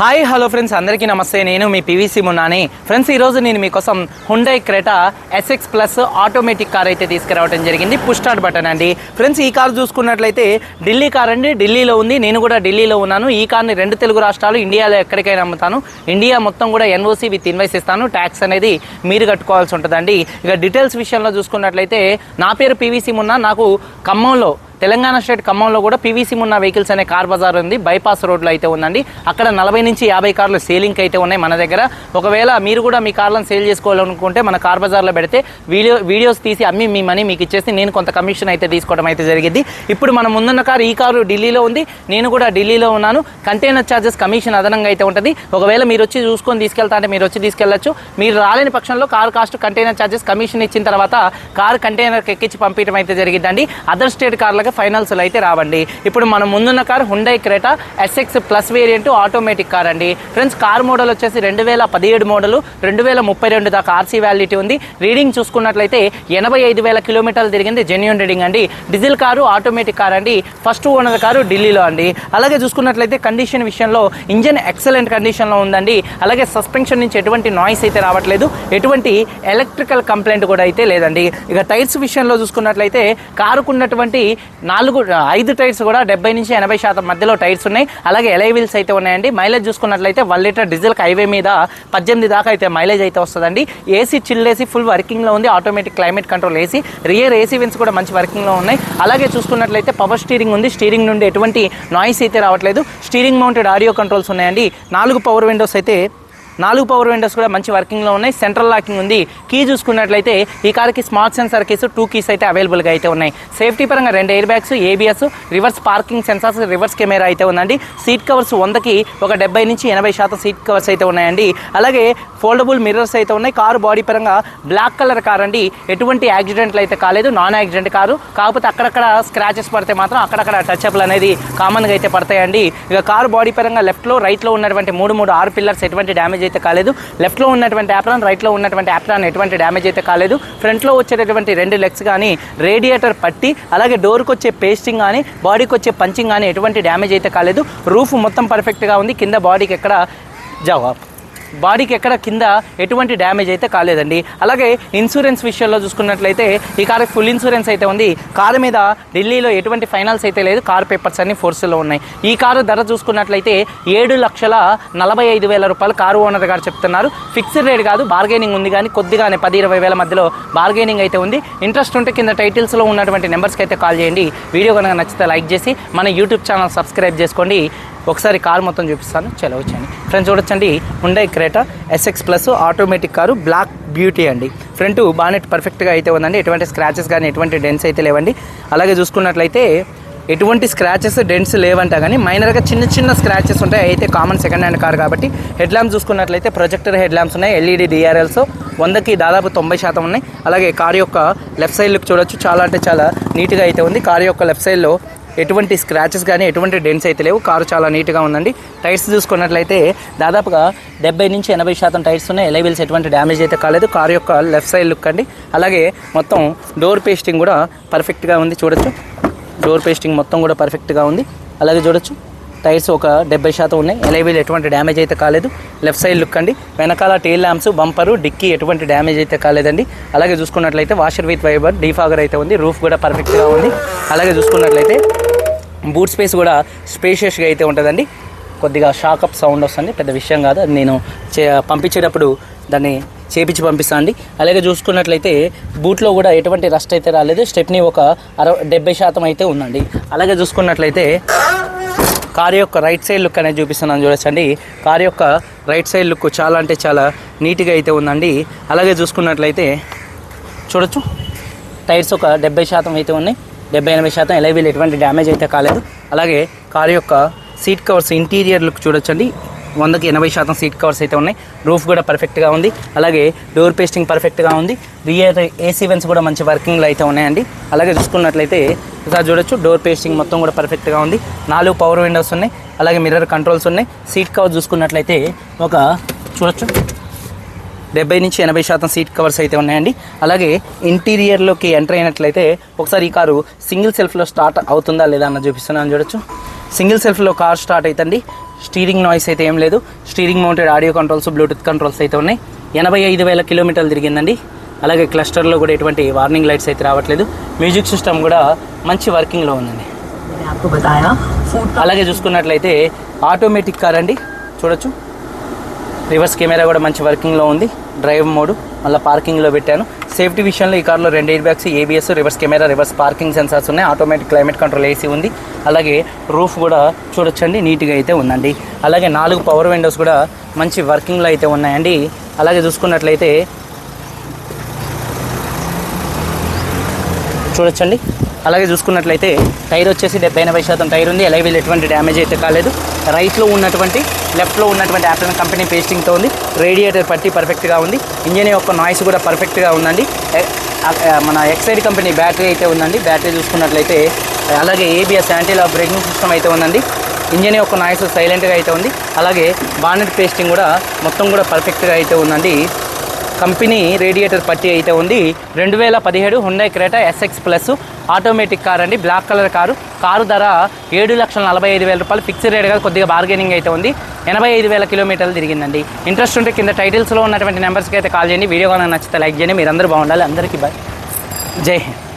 Hi hello friends అందరికీ నమస్తే. నేను మీ పీవీసీ మున్నాని ఫ్రెండ్స్ ఈరోజు నేను మీకోసం Hyundai Creta SX plus automatic car అయితే తీసుకురావడం జరిగింది. పుష్ స్టార్ట్ బటన్ అండి. ఫ్రెండ్స్ ఈ కార్ చూసుకున్నట్లయితే ఢిల్లీ కార్ అండి. ఢిల్లీలో ఉంది. నేను కూడా ఢిల్లీలో ఉన్నాను. ఈ కార్ని రెండు తెలుగు రాష్ట్రాలు ఇండియాలో ఎక్కడికైనా అమ్ముతాను. ఇండియా మొత్తం కూడా ఎన్ఓసి విత్ ఇన్వైస్ ఇస్తాను. ట్యాక్స్ అనేది మీరు కట్టుకోవాల్సి ఉంటుందండి. ఇక డీటెయిల్స్ విషయంలో చూసుకున్నట్లయితే నా పేరు పీవీసీ మున్నా నాకు ఖమ్మంలో తెలంగాణ స్టేట్ ఖమ్మంలో కూడా పీవీసీ ఉన్న వెహికల్స్ అనే కార్ బజార్ ఉంది. బైపాస్ రోడ్లో అయితే ఉందండి. అక్కడ నలభై నుంచి యాభై కార్లు సేలింగ్ అయితే ఉన్నాయి మన దగ్గర. ఒకవేళ మీరు కూడా మీ కార్లను సేల్ చేసుకోవాలనుకుంటే మన కార్ బజార్లో పెడితే వీడియో వీడియోస్ తీసి అమ్మి మీ మనీ మీకు ఇచ్చేసి నేను కొంత కమిషన్ అయితే తీసుకోవడం అయితే జరిగింది. ఇప్పుడు మన ముందున్న కారు ఈ కారు ఢిల్లీలో ఉంది. నేను కూడా ఢిల్లీలో ఉన్నాను. కంటైనర్ ఛార్జెస్ కమిషన్ అదనంగా అయితే ఉంటుంది. ఒకవేళ మీరు వచ్చి చూసుకొని తీసుకెళ్తా అంటే మీరు వచ్చి తీసుకెళ్ళొచ్చు మీరు రాలేని పక్షంలో car cost container charges commission ఇచ్చిన తర్వాత కార్ కంటైనర్కి ఎక్కించి పంపించడం అయితే జరిగిందండి. అదర్ స్టేట్ కార్లకు ఫైనల్స్లో అయితే రావండి. ఇప్పుడు మనం ముందున్న car Hyundai Creta SX plus variant automatic car అండి. ఫ్రెండ్స్ కార్ మోడల్ వచ్చేసి రెండు వేల పదిహేడు మోడల్ రెండు వేల ముప్పై రెండు దాకా ఆర్సీ వ్యాలిటీ ఉంది. రీడింగ్ చూసుకున్నట్లయితే ఎనభై ఐదు వేల కిలోమీటర్లు తిరిగింది జెన్యున్ రీడింగ్ అండి. డీజిల్ కారు ఆటోమేటిక్ కార్ అండి. ఫస్ట్ ఓనర్ కారు ఢిల్లీలో అండి. అలాగే చూసుకున్నట్లయితే కండిషన్ విషయంలో ఇంజన్ ఎక్సలెంట్ కండిషన్లో ఉందండి. అలాగే సస్పెన్షన్ నుంచి ఎటువంటి నాయిస్ అయితే రావట్లేదు. ఎటువంటి ఎలక్ట్రికల్ కంప్లైంట్ కూడా అయితే లేదండి. ఇక టైర్స్ విషయంలో చూసుకున్నట్లయితే కారుకున్నటువంటి నాలుగు ఐదు టైర్స్ కూడా డెబ్బై నుంచి ఎనభై శాతం మధ్యలో టైర్స్ ఉన్నాయి. అలాగే ఎలై వీల్స్ అయితే ఉన్నాయండి. మైలేజ్ చూసుకున్నట్లయితే వన్ లీటర్ డీజిల్ హైవే మీద పద్దెనిమిది దాకా అయితే మైలేజ్ అయితే వస్తుందండి. ఏసీ చిల్డ్ ఏసీ ఫుల్ వర్కింగ్లో ఉంది. Automatic climate control AC. Rear AC wins కూడా మంచి వర్కింగ్లో ఉన్నాయి. అలాగే చూసుకున్నట్లయితే పవర్ స్టీరింగ్ ఉంది. స్టీరింగ్ నుండి ఎటువంటి నాయిస్ అయితే రావట్లేదు. స్టీరింగ్ మౌంటెడ్ ఆడియో కంట్రోల్స్ ఉన్నాయండి. నాలుగు పవర్ విండోస్ అయితే నాలుగు పవర్ విండోస్ కూడా మంచి వర్కింగ్లో ఉన్నాయి. సెంట్రల్ లాకింగ్ ఉంది. కీ చూసుకున్నట్లయితే ఈ కార్కి smart sensor keys two keys అయితే అవైలబుల్గా అయితే ఉన్నాయి. సేఫ్టీ పరంగా రెండు air bags ABS reverse parking sensors reverse camera అయితే ఉందండి. సీట్ కవర్స్ వందకి ఒక డెబ్బై నుంచి ఎనభై శాతం సీట్ కవర్స్ అయితే ఉన్నాయండి. అలాగే ఫోల్డబుల్ మిర్రర్స్ అయితే ఉన్నాయి. కారు బాడీ పరంగా బ్లాక్ కలర్ కార్ అండి. ఎటువంటి యాక్సిడెంట్లు అయితే కాలేదు. Non accident car. కాకపోతే అక్కడక్కడ స్క్రాచెస్ పడితే మాత్రం అక్కడక్కడ టచ్ అప్లు అనేది కామన్గా అయితే పడతాయండి. ఇక కారు బాడీ పరంగా లెఫ్ట్లో రైట్లో ఉన్నటువంటి మూడు మూడు ఆరు పిల్లర్స్ ఎటువంటి డ్యామేజ్ అయితే కాలేదు. లెఫ్ట్లో ఉన్నటువంటి యాప్రాన్ రైట్లో ఉన్నటువంటి యాప్రాన్ ఎటువంటి డ్యామేజ్ అయితే కాలేదు. ఫ్రంట్లో వచ్చేటటువంటి రెండు లెగ్స్ కానీ రేడియేటర్ పట్టి అలాగే డోర్కి వచ్చే పేస్టింగ్ కానీ బాడీకి వచ్చే పంచింగ్ కానీ ఎటువంటి డ్యామేజ్ అయితే కాలేదు. రూఫ్ మొత్తం పర్ఫెక్ట్గా ఉంది. కింద బాడీకి ఎక్కడ జవాబ్ బాడీకి ఎక్కడ కింద ఎటువంటి డ్యామేజ్ అయితే కాలేదండి. అలాగే ఇన్సూరెన్స్ విషయంలో చూసుకున్నట్లయితే ఈ కారు ఫుల్ ఇన్సూరెన్స్ అయితే ఉంది. కారు మీద ఢిల్లీలో ఎటువంటి ఫైనాన్స్ అయితే లేదు. కార్ పేపర్స్ అన్ని ఫోర్స్లో ఉన్నాయి. ఈ కారు ధర చూసుకున్నట్లయితే ఏడు లక్షల నలభై ఐదు వేల రూపాయలు కారు ఓనర్ గారు చెప్తున్నారు. ఫిక్స్డ్ రేట్ కాదు బార్గెనింగ్ ఉంది కానీ కొద్దిగానే పది ఇరవై వేల మధ్యలో బార్గెనింగ్ అయితే ఉంది. ఇంట్రెస్ట్ ఉంటే కింద టైటిల్స్లో ఉన్నటువంటి నెంబర్స్కి అయితే కాల్ చేయండి. వీడియో కనుక నచ్చితే లైక్ చేసి మన యూట్యూబ్ ఛానల్ సబ్స్క్రైబ్ చేసుకోండి. ఒకసారి కార్ మొత్తం చూపిస్తాను. చలో వచ్చండి ఫ్రెండ్స్ చూడొచ్చండి. ఉండే Creta SX plus automatic car black beauty అండి. ఫ్రంట్ బానెట్ పర్ఫెక్ట్గా అయితే ఉందండి. ఎటువంటి స్క్రాచెస్ కానీ ఎటువంటి డెన్స్ అయితే లేవండి. అలాగే చూసుకున్నట్లయితే ఎటువంటి స్క్రాచెస్ డెంట్స్ లేవంట కానీ మైనర్గా చిన్న చిన్న స్క్రాచెస్ ఉంటాయి. అయితే కామన్ సెకండ్ హ్యాండ్ కార్ కాబట్టి హెడ్ ల్యాంప్స్ చూసుకున్నట్లయితే ప్రొజెక్టర్ హెడ్ ల్యాంప్స్ ఉన్నాయి ఎల్ఈడి డిఆర్ఎల్స్ వందకి దాదాపు తొంభై శాతం ఉన్నాయి. అలాగే కార్ యొక్క లెఫ్ట్ సైడ్ లుక్ చూడొచ్చు. చాలా అంటే చాలా నీట్గా అయితే ఉంది. కార్ యొక్క లెఫ్ట్ సైడ్లో ఎటువంటి స్క్రాచెస్ కానీ ఎటువంటి డెన్స్ అయితే లేవు. కారు చాలా నీట్గా ఉందండి. టైర్స్ చూసుకున్నట్లయితే దాదాపుగా డెబ్బై నుంచి ఎనభై శాతం టైర్స్ ఉన్నాయి. ఎలైవిల్స్ ఎటువంటి డ్యామేజ్ అయితే కాలేదు. కారు యొక్క లెఫ్ట్ సైడ్ లుక్ అండి. అలాగే మొత్తం డోర్ పేస్టింగ్ కూడా పర్ఫెక్ట్గా ఉంది. చూడొచ్చు. డోర్ పేస్టింగ్ మొత్తం కూడా పర్ఫెక్ట్గా ఉంది. అలాగే చూడొచ్చు. టైర్స్ ఒక డెబ్బై శాతం ఉన్నాయి. ఎలైవీల్ ఎటువంటి డ్యామేజ్ అయితే కాలేదు. లెఫ్ట్ సైడ్ లుక్ అండి. వెనకాల టెయిల్ ల్యాంప్స్ బంపరు డిక్కీ ఎటువంటి డ్యామేజ్ అయితే కాలేదండి. అలాగే చూసుకున్నట్లయితే వాషర్ విత్ వైబర్ డీఫాగర్ అయితే ఉంది. రూఫ్ కూడా పర్ఫెక్ట్గా ఉంది. అలాగే చూసుకున్నట్లయితే బూట్ స్పేస్ కూడా స్పేషియస్గా అయితే ఉంటుందండి. కొద్దిగా షాకప్ సౌండ్ వస్తుంది. పెద్ద విషయం కాదు. అది నేను చే పంపించేటప్పుడు దాన్ని చేపించి పంపిస్తాను అండి. అలాగే చూసుకున్నట్లయితే బూట్లో కూడా ఎటువంటి రస్ట్ అయితే రాలేదు. స్టెప్ని ఒక అరవై డెబ్బై శాతం అయితే ఉందండి. అలాగే చూసుకున్నట్లయితే కార్ యొక్క రైట్ సైడ్ లుక్ అనేది చూపిస్తున్నాను చూడొచ్చండి. కార్ యొక్క రైట్ సైడ్ లుక్ చాలా అంటే చాలా నీట్గా అయితే ఉందండి. అలాగే చూసుకున్నట్లయితే చూడొచ్చు. టైర్స్ ఒక డెబ్బై శాతం అయితే ఉన్నాయి. డెబ్బై ఎనభై శాతం ఎలైవీలు ఎటువంటి డ్యామేజ్ అయితే కాలేదు. అలాగే కారు యొక్క సీట్ కవర్స్ ఇంటీరియర్ లుక్ చూడొచ్చండి. వందకి ఎనభై శాతం సీట్ కవర్స్ అయితే ఉన్నాయి. రూఫ్ కూడా పర్ఫెక్ట్గా ఉంది. అలాగే డోర్ పేస్టింగ్ పర్ఫెక్ట్గా ఉంది. రియర్ ఏసీ వెన్స్ కూడా మంచి వర్కింగ్లో అయితే ఉన్నాయండి. అలాగే చూసుకున్నట్లయితే ఒకసారి చూడొచ్చు. డోర్ పేస్టింగ్ మొత్తం కూడా పర్ఫెక్ట్గా ఉంది. నాలుగు పవర్ విండోస్ ఉన్నాయి. అలాగే మిర్రర్ కంట్రోల్స్ ఉన్నాయి. సీట్ కవర్ చూసుకున్నట్లయితే ఒక చూడొచ్చు. డెబ్బై నుంచి ఎనభై శాతం సీట్ కవర్స్ అయితే ఉన్నాయండి. అలాగే ఇంటీరియర్లోకి ఎంటర్ అయినట్లయితే ఒకసారి ఈ కారు సింగిల్ సెల్ఫ్లో స్టార్ట్ అవుతుందా లేదా అన్న చూపిస్తున్నాను చూడొచ్చు. సింగిల్ సెల్ఫ్లో కార్ స్టార్ట్ అవుతుంది స్టీరింగ్ నాయిస్ అయితే ఏం లేదు. Steering mounted audio controls Bluetooth controls అయితే ఉన్నాయి. ఎనభై ఐదు వేల కిలోమీటర్లు తిరిగిందండి. అలాగే క్లస్టర్లో కూడా ఎటువంటి వార్నింగ్ లైట్స్ అయితే రావట్లేదు. మ్యూజిక్ సిస్టమ్ కూడా మంచి వర్కింగ్లో ఉందండి. అలాగే చూసుకున్నట్లయితే ఆటోమేటిక్ కార్ అండి. చూడొచ్చు. రివర్స్ కెమెరా కూడా మంచి వర్కింగ్లో ఉంది. డ్రైవ్ మోడ్ మళ్ళీ పార్కింగ్లో పెట్టాను. సేఫ్టీ విషయంలో ఈ కార్లో రెండు air bags ABS reverse camera reverse parking sensors ఉన్నాయి. ఆటోమేటిక్ క్లైమేట్ కంట్రోల్ ఏసీ ఉంది. అలాగే రూఫ్ కూడా చూడొచ్చండి. నీట్గా అయితే ఉందండి. అలాగే నాలుగు పవర్ విండోస్ కూడా మంచి వర్కింగ్లో అయితే ఉన్నాయండి. అలాగే చూసుకున్నట్లయితే చూడొచ్చండి. అలాగే చూసుకున్నట్లయితే టైర్ వచ్చేసి డెబ్బై ఎనభై శాతం టైర్ ఉంది. ఎలైవీల్ ఎటువంటి డ్యామేజ్ అయితే కాలేదు. రైట్లో ఉన్నటువంటి లెఫ్ట్లో ఉన్నటువంటి యాప్లైన్ కంపెనీ పేస్టింగ్తో ఉంది. రేడియేటర్ పట్టి పర్ఫెక్ట్గా ఉంది. ఇంజన్ యొక్క నాయిస్ కూడా పర్ఫెక్ట్గా ఉందండి. మన ఎక్సైడ్ కంపెనీ బ్యాటరీ అయితే ఉందండి. బ్యాటరీ చూసుకున్నట్లయితే అలాగే ఏబిఎస్ యాంటీలా బ్రేకింగ్ సిస్టమ్ అయితే ఉందండి. ఇంజన్ యొక్క నాయిస్ సైలెంట్గా అయితే ఉంది. అలాగే బానెట్ పేస్టింగ్ కూడా మొత్తం కూడా పర్ఫెక్ట్గా అయితే ఉందండి. కంపెనీ రేడియేటర్ పట్టి అయితే ఉంది. రెండు వేల పదిహేడు Hyundai Creta SX plus automatic car అండి బ్లాక్ కలర్ కారు కారు ధర ఏడు లక్షల నలభై ఐదు వేల రూపాయలు. ఫిక్స్డ్ రేట్గా కొద్దిగా బార్గెనింగ్ అయితే ఉంది. ఎనభై ఐదు వేల కిలోమీటర్లు తిరిగిందండి. ఇంట్రెస్ట్ ఉంటే కింద టైటిల్స్లో ఉన్నటువంటి నెంబర్స్కి అయితే కాల్ చేయండి. వీడియో కానీ నచ్చితే లైక్ చేయండి. మీరందరూ బాగుండాలి. అందరికీ బాయ్ జై హింద్.